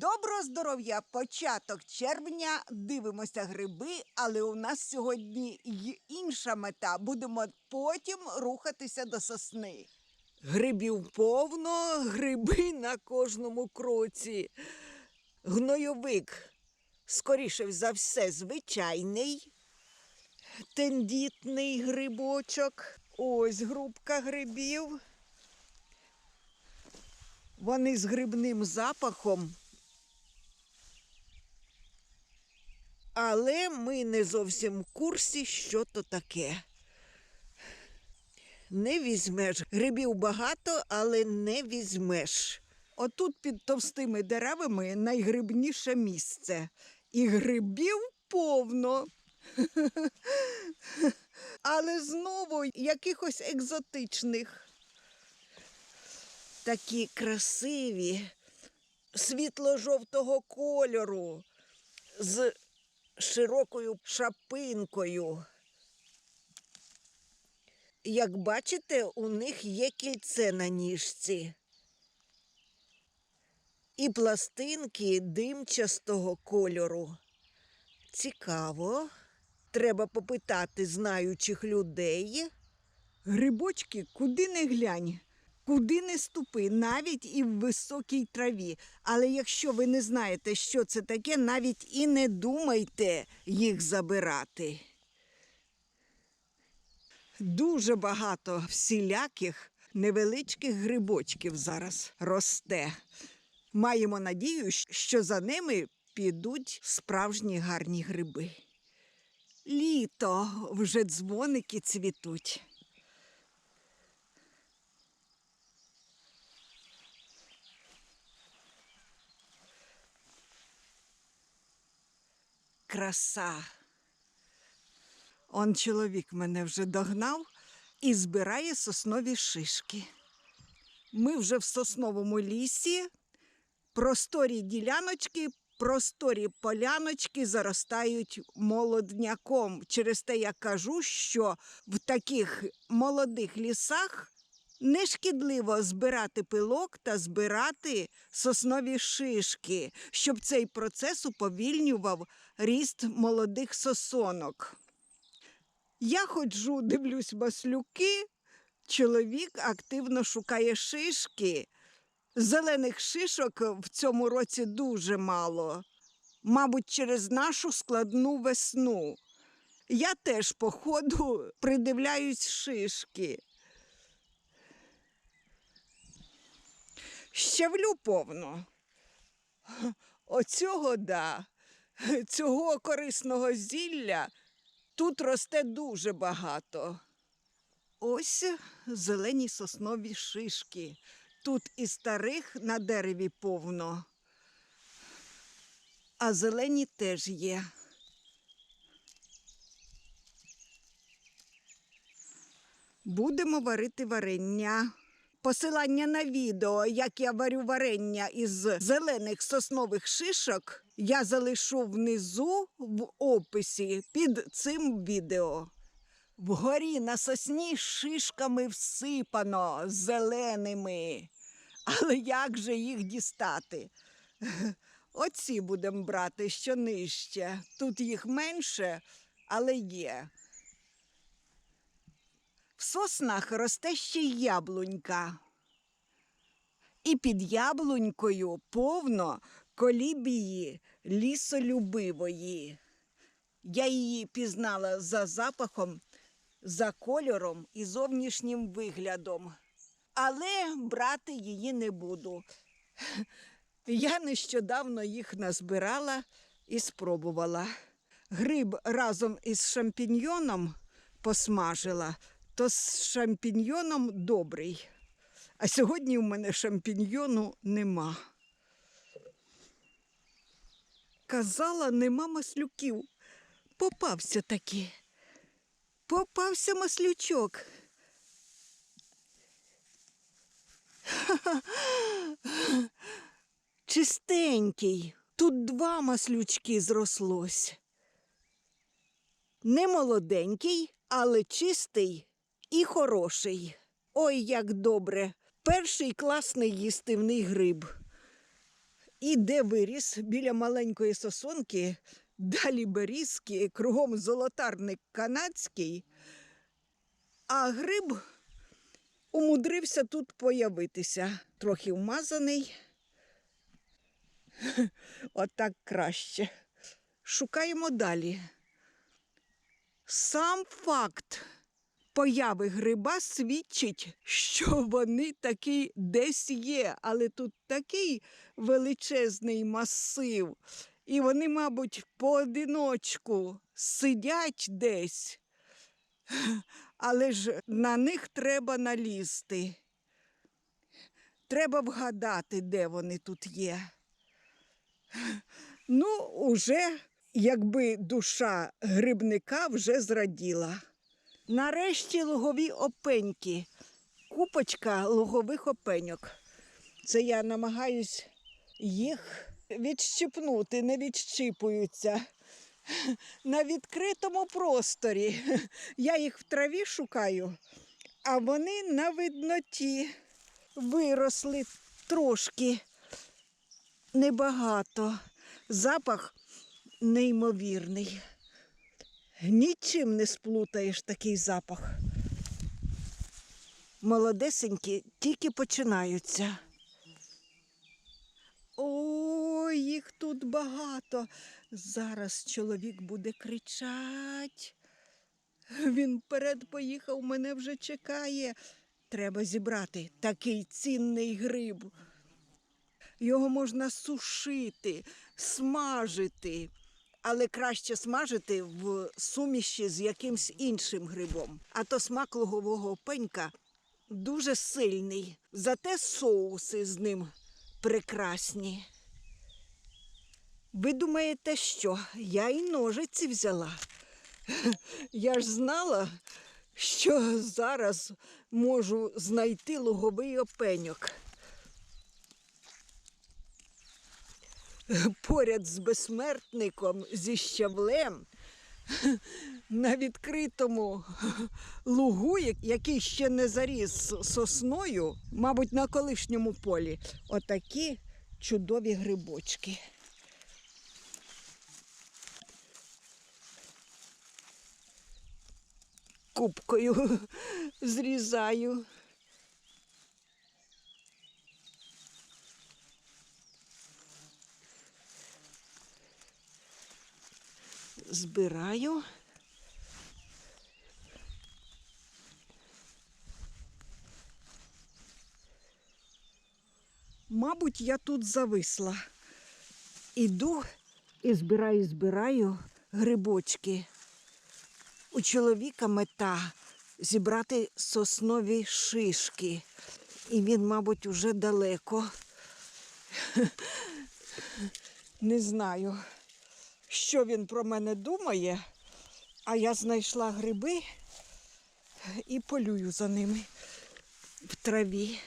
Доброго здоров'я! Початок червня. Дивимося гриби, але у нас сьогодні й інша мета. Будемо потім рухатися до сосни. Грибів повно, гриби на кожному кроці. Гнойовик, скоріше за все, звичайний, тендітний грибочок. Ось грубка грибів. Вони з грибним запахом. Але ми не зовсім в курсі, що то таке. Не візьмеш. Грибів багато, але не візьмеш. Отут під товстими деревами найгрибніше місце. І грибів повно. Але знову якихось екзотичних. Такі красиві, світло-жовтого кольору, з широкою шапинкою. Як бачите, у них є кільце на ніжці. І пластинки димчастого кольору. Цікаво. Треба попитати знаючих людей. Грибочки куди не глянь, куди не ступи, навіть і в високій траві. Але якщо ви не знаєте, що це таке, навіть і не думайте їх забирати. Дуже багато всіляких невеличких грибочків зараз росте. Маємо надію, що за ними підуть справжні гарні гриби. Літо вже дзвоники цвітуть. Краса. Он чоловік мене вже догнав і збирає соснові шишки. Ми вже в сосновому лісі, просторі діляночки, просторі поляночки заростають молодняком. Через те я кажу, що в таких молодих лісах не шкідливо збирати пилок та збирати соснові шишки, щоб цей процес уповільнював ріст молодих сосонок. Я ходжу, дивлюсь маслюки, чоловік активно шукає шишки. Зелених шишок в цьому році дуже мало. Мабуть, через нашу складну весну. Я теж по ходу придивляюсь шишки. Щавлю повно. Оцього да, цього корисного зілля тут росте дуже багато. Ось зелені соснові шишки. Тут і старих на дереві повно. А зелені теж є. Будемо варити варення. Посилання на відео, як я варю варення із зелених соснових шишок, я залишу внизу в описі під цим відео. Вгорі на сосні шишками всипано зеленими. Але як же їх дістати? Оці будемо брати, що нижче. Тут їх менше, але є. В соснах росте ще й яблунька. І під яблунькою повно колібії лісолюбивої. Я її пізнала за запахом, за кольором і зовнішнім виглядом. Але брати її не буду. Я нещодавно їх назбирала і спробувала. Гриб разом із шампіньйоном посмажила, то з шампіньйоном добрий. А сьогодні в мене шампіньйону нема. Казала, нема маслюків. Попався таки. Попався маслючок. Чистенький. Тут два маслючки зрослось. Не молоденький, але чистий і хороший. Ой, як добре. Перший класний їстивний гриб. І де виріс біля маленької сосонки, далі берізки, кругом золотарник канадський, а гриб умудрився тут появитися. Трохи вмазаний. Отак краще. Шукаємо далі. Сам факт появи гриба свідчить, що вони таки десь є, але тут такий величезний масив, і вони, мабуть, поодиночку сидять десь, але ж на них треба налізти. Треба вгадати, де вони тут є. Ну, уже якби душа грибника вже зраділа. Нарешті лугові опеньки. Купочка лугових опеньок. Це я намагаюсь їх відщипнути, не відщипуються. На відкритому просторі. Я їх в траві шукаю, а вони на видноті виросли трошки небагато. Запах неймовірний. Нічим не сплутаєш такий запах. Молодесенькі тільки починаються. Ой, їх тут багато. Зараз чоловік буде кричать. Він вперед поїхав, мене вже чекає. Треба зібрати такий цінний гриб. Його можна сушити, смажити, але краще смажити в суміші з якимсь іншим грибом. А то смак лугового пенька дуже сильний, зате соуси з ним прекрасні. Ви думаєте, що я і ножиці взяла? Я ж знала, що зараз можу знайти луговий опеньок. поряд з безсмертником зі щавлем на відкритому лугу, який ще не заріс сосною, мабуть, на колишньому полі, отакі чудові грибочки. Кубкою зрізаю. Збираю. Мабуть, я тут зависла. Іду і збираю, збираю грибочки. У чоловіка мета зібрати соснові шишки. І він, мабуть, уже далеко. Не знаю що він про мене думає, а я знайшла гриби і полюю за ними в траві.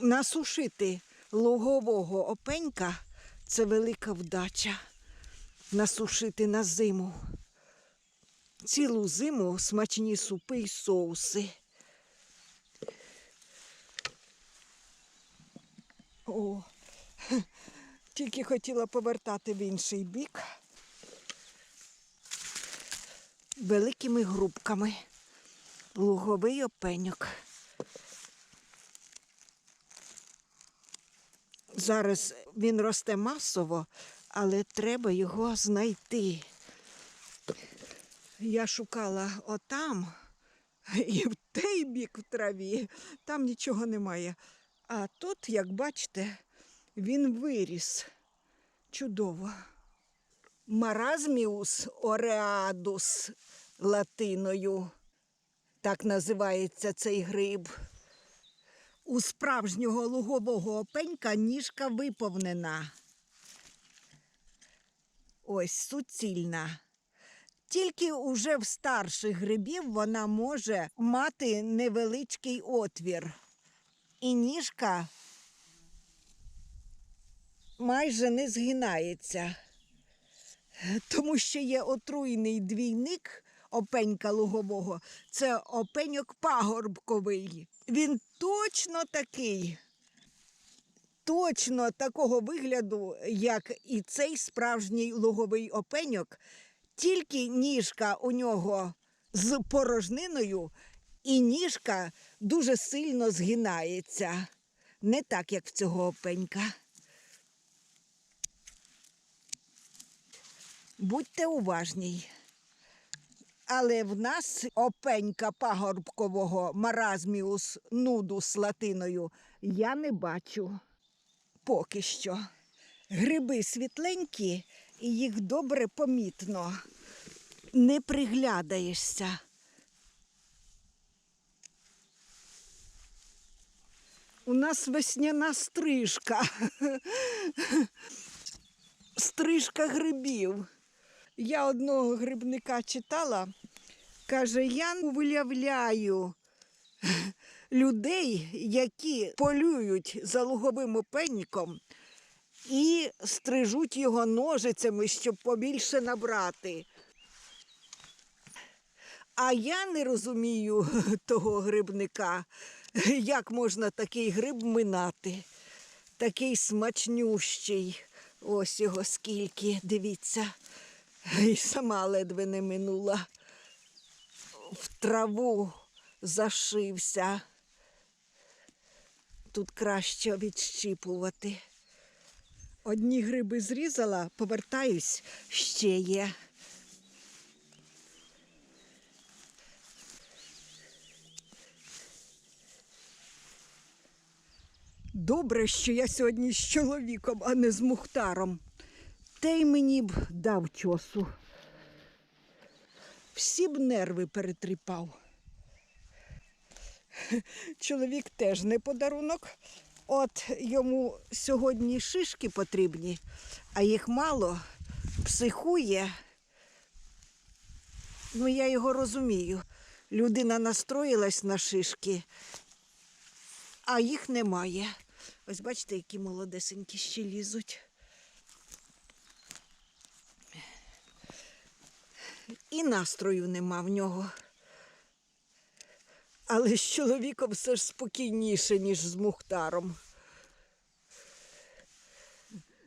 Насушити лугового опенька це велика вдача. Насушити на зиму. Цілу зиму смачні супи й соуси. О, тільки хотіла повертати в інший бік. Великими грубками. Луговий опеньок. Зараз він росте масово, але треба його знайти. Я шукала отам і в той бік в траві, там нічого немає. А тут, як бачите, він виріс. Чудово. Маразміус ореадус латиною. Так називається цей гриб. У справжнього лугового опенька ніжка виповнена. Ось суцільна. Тільки уже в старших грибів вона може мати невеличкий отвір. І ніжка майже не згинається тому що є отруйний двійник опенька лугового, це опеньок пагорбковий. Він точно такий. точно такого вигляду, як і цей справжній луговий опеньок, тільки ніжка у нього з порожниною, і ніжка дуже сильно згинається. Не так, як в цього опенька. Будьте уважні. Але в нас опенька пагорбкового маразміус нудус латиною я не бачу поки що. Гриби світленькі, і їх добре помітно. Не приглядаєшся. У нас весняна стрижка. Стрижка грибів. Я одного грибника читала, каже, я виявляю людей, які полюють за луговим опеньком і стрижуть його ножицями, щоб побільше набрати. А я не розумію того грибника, як можна такий гриб минати. Такий смачнющий. Ось його скільки, дивіться. І сама ледве не минула. В траву зашився. Тут краще відщіпувати. Одні гриби зрізала, повертаюсь, ще є. Добре, що я сьогодні з чоловіком, а не з Мухтаром. Та й мені б дав чосу. Всі б нерви перетріпав. Чоловік теж не подарунок. От йому сьогодні шишки потрібні, а їх мало, психує. Ну, я його розумію. Людина настроїлась на шишки, а їх немає. Ось бачите, які молодесенькі ще лізуть. І настрою нема в нього. Але з чоловіком все ж спокійніше, ніж з Мухтаром.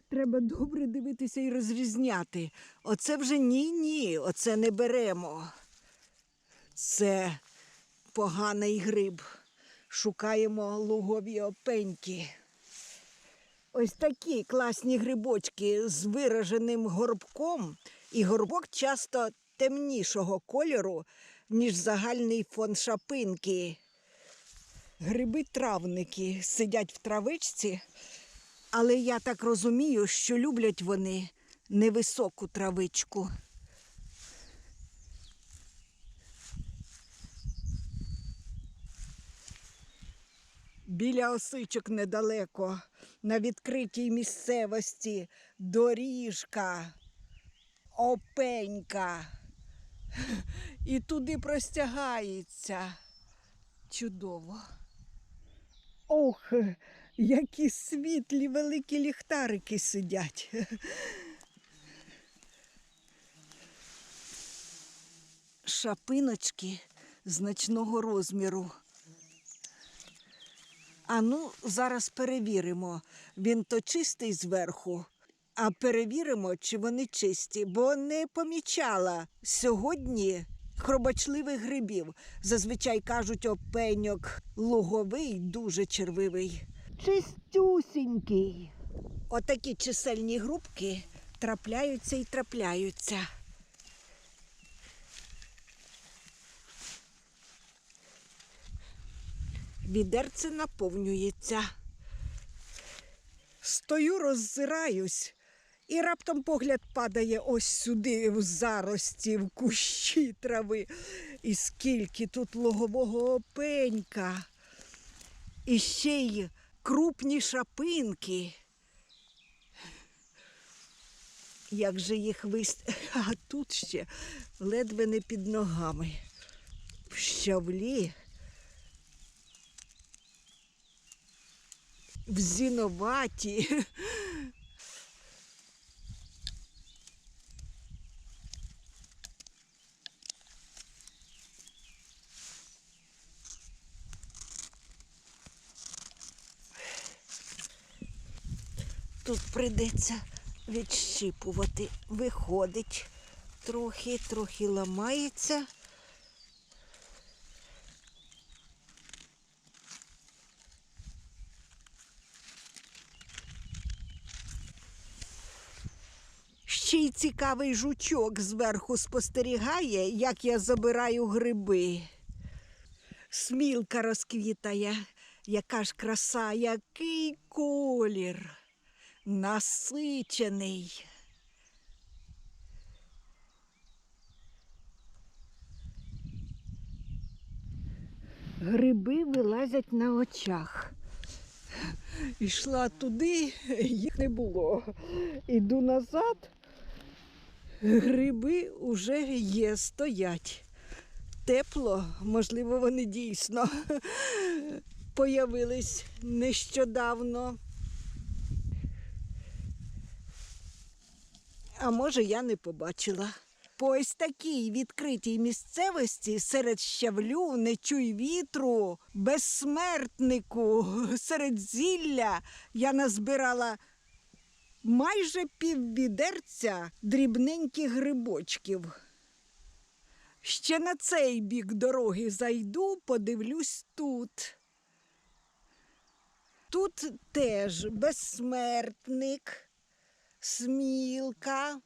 Треба добре дивитися і розрізняти. Оце вже ні-ні, оце не беремо. Це поганий гриб. Шукаємо лугові опеньки. Ось такі класні грибочки з вираженим горбком, і горбок часто темнішого кольору, ніж загальний фон шапинки. Гриби-травники сидять в травичці, але я так розумію, що люблять вони невисоку травичку. Біля осичок недалеко, на відкритій місцевості, доріжка, опенька. І туди простягається. Чудово. Ох, які світлі великі ліхтарики сидять. Шапиночки значного розміру. А ну, зараз перевіримо, він то чистий зверху, а перевіримо, чи вони чисті, бо не помічала сьогодні хробачливих грибів. Зазвичай кажуть, опеньок луговий, дуже червивий. Чистюсінький. Отакі чисельні грубки трапляються і трапляються. Відерце наповнюється. Стою, роззираюсь, і раптом погляд падає ось сюди, в зарості, в кущі трави. І скільки тут логового опенька. І ще й крупні шапинки. Як же їх вис... А тут ще ледве не під ногами. В щавлі. в зіноваті. тут прийдеться відщипувати. Виходить трохи, трохи ламається. Ще й цікавий жучок зверху спостерігає, як я забираю гриби. Смілка розквітає, яка ж краса, який колір. Насичений. Гриби вилазять на очах. Ішла туди, їх не було. Іду назад, гриби вже є, стоять. Тепло, можливо, вони дійсно появились нещодавно. А може, я не побачила. По ось такій відкритій місцевості серед щавлю, не чуй вітру, безсмертнику, серед зілля я назбирала майже піввідерця дрібненьких грибочків. Ще на цей бік дороги зайду, подивлюсь тут. Тут теж безсмертник, смілка,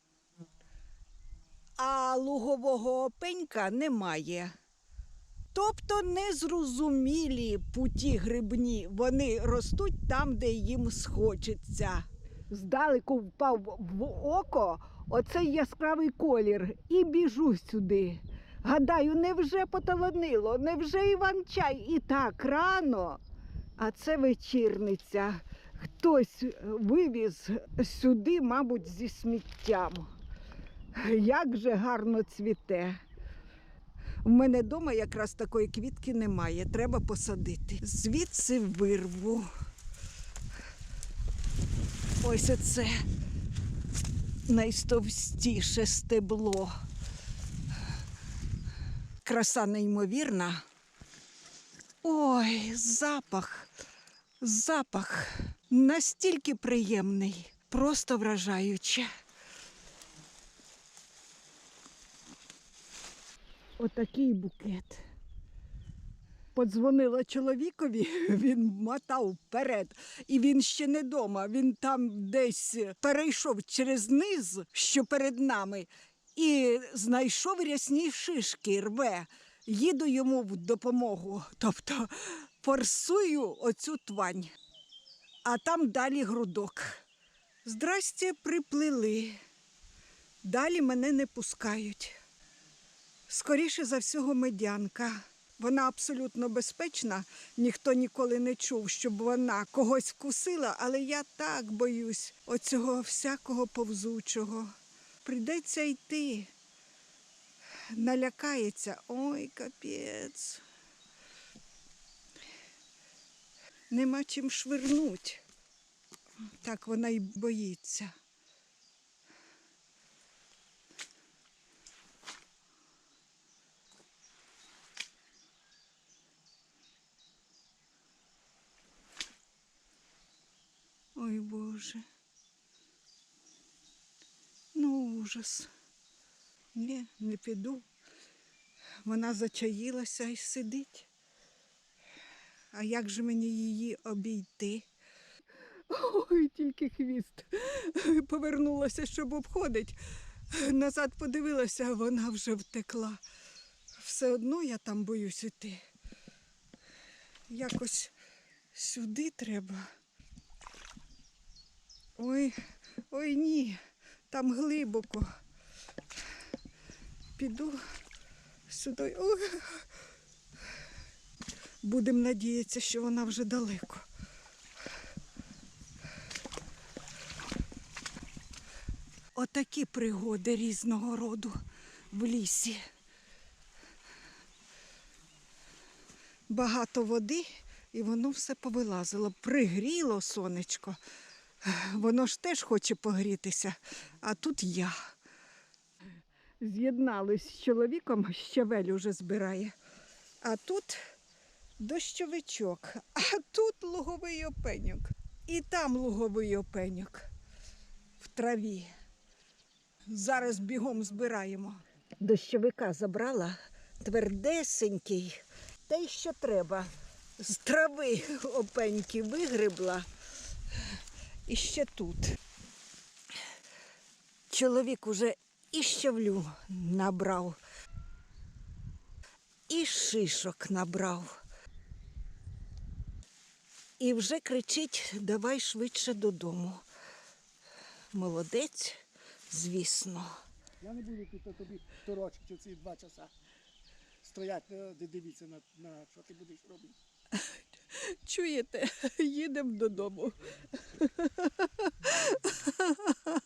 а лугового пенька немає. Тобто незрозумілі путі грибні, вони ростуть там, де їм схочеться. Здалеку впав в око оцей яскравий колір і біжу сюди. Гадаю, невже поталанило, невже Іван-чай і так рано? А це вечірниця. Хтось вивіз сюди, мабуть, зі сміттям. Як же гарно цвіте. У мене вдома якраз такої квітки немає, треба посадити. Звідси вирву. Ось оце найстовстіше стебло. Краса неймовірна. Ой, запах, запах настільки приємний, просто вражаюче. Отакий букет. Подзвонила чоловікові, він мотав вперед, і він ще не дома. Він там десь перейшов через низ, що перед нами, і знайшов рясні шишки, рве. Їду йому в допомогу, тобто форсую оцю твань. А там далі грудок. Здрасте, приплили. Далі мене не пускають. Скоріше за всього, медянка. Вона абсолютно безпечна. Ніхто ніколи не чув, щоб вона когось вкусила, але я так боюсь оцього всякого повзучого. Прийдеться йти. Налякається. Ой, капець. Нема чим швирнуть. Так вона й боїться. Ой, Боже. Ну, ужас. Ні, не піду. Вона зачаїлася і сидить. А як же мені її обійти? Ой, тільки хвіст. Повернулася, щоб обходить. Назад подивилася, вона вже втекла. Все одно я там боюсь іти. Якось сюди треба. Ой, ой ні, там глибоко. Піду сюди. Ой. Будемо надіятися, що вона вже далеко. Отакі пригоди різного роду в лісі. Багато води, і воно все повилазило. Пригріло сонечко. Воно ж теж хоче погрітися, а тут я. З'єднались з чоловіком, щавель уже збирає. А тут дощовичок, а тут луговий опеньок. І там луговий опеньок. в траві. Зараз бігом збираємо. Дощовика забрала твердесенький, те, що треба. З трави опеньки вигребла. І ще тут. Чоловік уже і щавлю набрав, і шишок набрав. І вже кричить: давай швидше додому. Молодець, звісно. Я не буду тут тобі торочити ці два часа. Стоять, е, де дивіться на, на що ти будеш робити. Чуєте, їдемо додому.